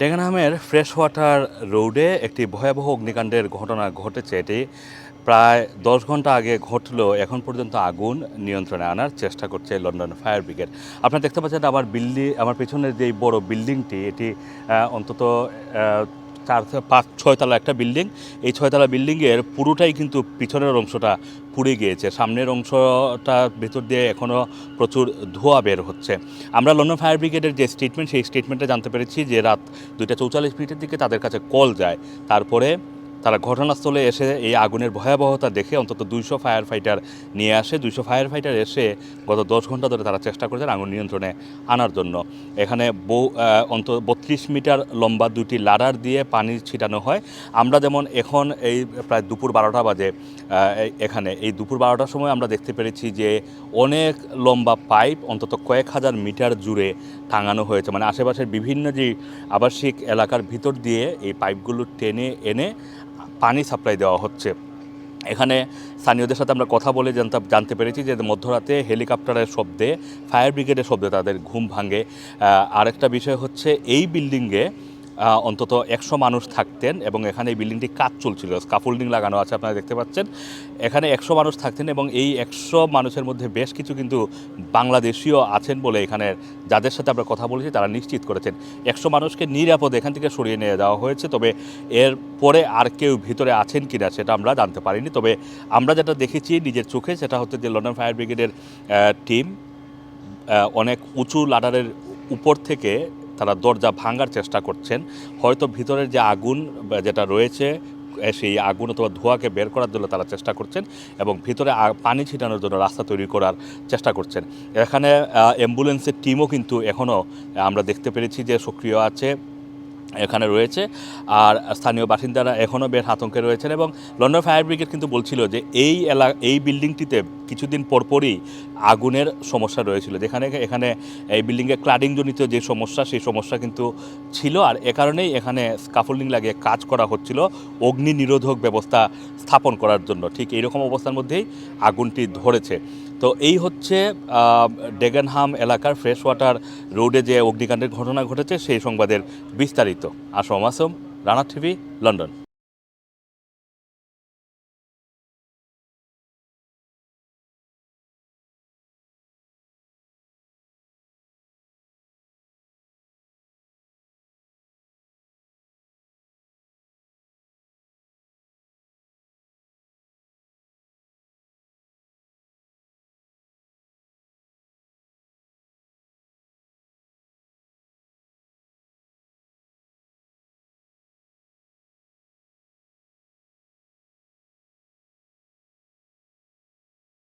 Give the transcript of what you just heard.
ডেগানহামের fresh water রোডে একটি ভয়াবহ অগ্নিকাণ্ডের ঘটনা ঘটেছে। এটি প্রায় দশ ঘণ্টা আগে ঘটলেও এখন পর্যন্ত আগুন নিয়ন্ত্রণে আনার চেষ্টা করছে লন্ডন ফায়ার ব্রিগেড। আপনারা দেখতে পাচ্ছেন আমার বিল্ডিং আমার পেছনের যে বড় বিল্ডিংটি, এটি অন্তত চার পাঁচ ছয়তলা একটা বিল্ডিং। এই ছয়তলা বিল্ডিংয়ের পুরোটাই কিন্তু পিছনের অংশটা পুড়ে গিয়েছে। সামনের অংশটা ভেতর দিয়ে এখনও প্রচুর ধোঁয়া বের হচ্ছে। আমরা লন্ডন ফায়ার ব্রিগেডের যে স্টেটমেন্ট সেই স্টেটমেন্টটা জানতে পেরেছি যে রাত দুইটা চৌচল্লিশ মিনিটের দিকে তাদের কাছে কল যায়। তারপরে তারা ঘটনাস্থলে এসে এই আগুনের ভয়াবহতা দেখে অন্তত দুইশো ফায়ার ফাইটার নিয়ে আসে। দুইশো ফায়ার ফাইটার এসে গত দশ ঘণ্টা ধরে তারা চেষ্টা করেছেন আগুন নিয়ন্ত্রণে আনার জন্য। এখানে বউ অন্তত বত্রিশ মিটার লম্বা দুটি লাডার দিয়ে পানি ছিটানো হয়। আমরা যেমন এখন এই প্রায় দুপুর বারোটা বাজে এখানে এই দুপুর বারোটার সময় আমরা দেখতে পেরেছি যে অনেক লম্বা পাইপ অন্তত কয়েক হাজার মিটার জুড়ে টাঙানো হয়েছে। মানে আশেপাশের বিভিন্ন যে আবাসিক এলাকার ভিতর দিয়ে এই পাইপগুলো টেনে এনে পানি সাপ্লাই দেওয়া হচ্ছে। এখানে স্থানীয়দের সাথে আমরা কথা বলে জানতে পেরেছি যে মধ্যরাতে হেলিকপ্টারের শব্দে, ফায়ার ব্রিগেডের শব্দে তাদের ঘুম ভাঙে। আরেকটা বিষয় হচ্ছে এই বিল্ডিংয়ে অন্তত একশো মানুষ থাকতেন এবং এখানে এই বিল্ডিংটি কাজ চলছিল। স্কাফোল্ডিং লাগানো আছে, আপনারা দেখতে পাচ্ছেন। এখানে একশো মানুষ থাকতেন এবং এই একশো মানুষের মধ্যে বেশ কিছু কিন্তু বাংলাদেশীয় আছেন বলে এখানে যাদের সাথে আমরা কথা বলেছি, তারা নিশ্চিত করেছেন। একশো মানুষকে নিরাপদে এখান থেকে সরিয়ে নিয়ে যাওয়া হয়েছে, তবে এর পরে আর কেউ ভিতরে আছেন কিনা সেটা আমরা জানতে পারিনি। তবে আমরা যেটা দেখেছি নিজের চোখে, সেটা হচ্ছে যে লন্ডন ফায়ার ব্রিগেডের টিম অনেক উঁচু লাডারের উপর থেকে তারা দরজা ভাঙার চেষ্টা করছেন। হয়তো ভিতরের যে আগুন যেটা রয়েছে, সেই আগুন অথবা ধোঁয়াকে বের করার জন্য তারা চেষ্টা করছেন এবং ভিতরে পানি ছিটানোর জন্য রাস্তা তৈরি করার চেষ্টা করছেন। এখানে অ্যাম্বুলেন্সের টিমও কিন্তু এখনও আমরা দেখতে পেরেছি যে সক্রিয় আছে। এখানে রয়েছে। আর স্থানীয় বাসিন্দারা এখনও বেশ আতঙ্কে রয়েছেন এবং লন্ডন ফায়ার ব্রিগেড কিন্তু বলছিল যে এই এলা, এই বিল্ডিংটিতে কিছুদিন পরপরই আগুনের সমস্যা রয়েছিল। যেখানে, এখানে এই বিল্ডিংয়ে ক্লাডিংজনিত যে সমস্যা, সেই সমস্যা কিন্তু ছিল। আর এ কারণেই এখানে স্কাফোল্ডিং লাগিয়ে কাজ করা হচ্ছিল অগ্নি নিরোধক ব্যবস্থা স্থাপন করার জন্য। ঠিক এইরকম অবস্থার মধ্যেই আগুনটি ধরেছে। তো এই হচ্ছে ডেগানহাম এলাকার ফ্রেশ ওয়াটার রোডে যে অগ্নিকাণ্ডের ঘটনা ঘটেছে সেই সংবাদের বিস্তারিত। Assam Assam Rana TV, London.